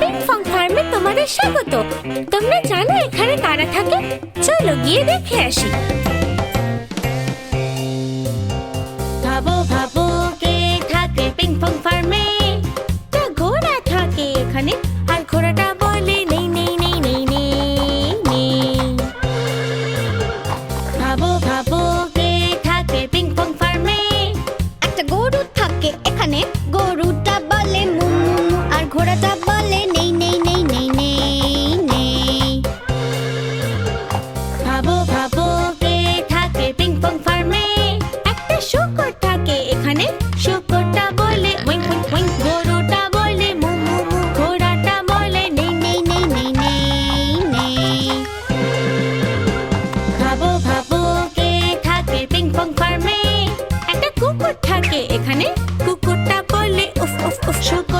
পিংফং ফার্মে তোমাদের স্বাগত। তোমরা জানো এখানে কারা থাকে। চলো গিয়ে দেখে আসি। Chocolate.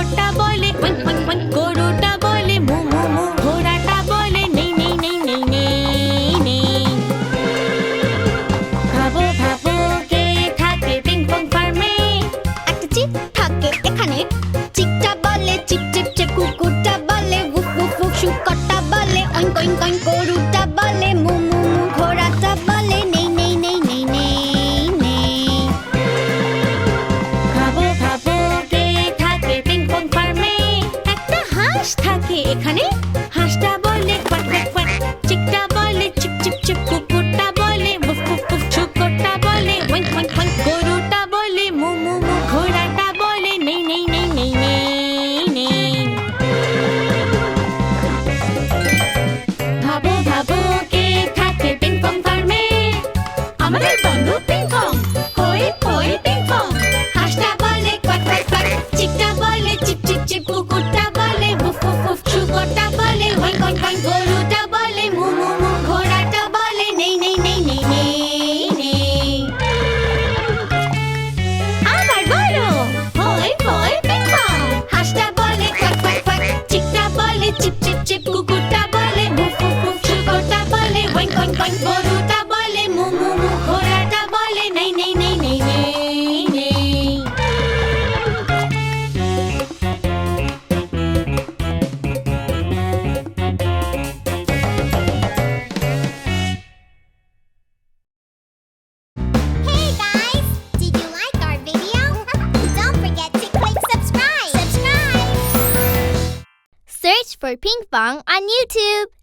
morning. for ping pong on YouTube.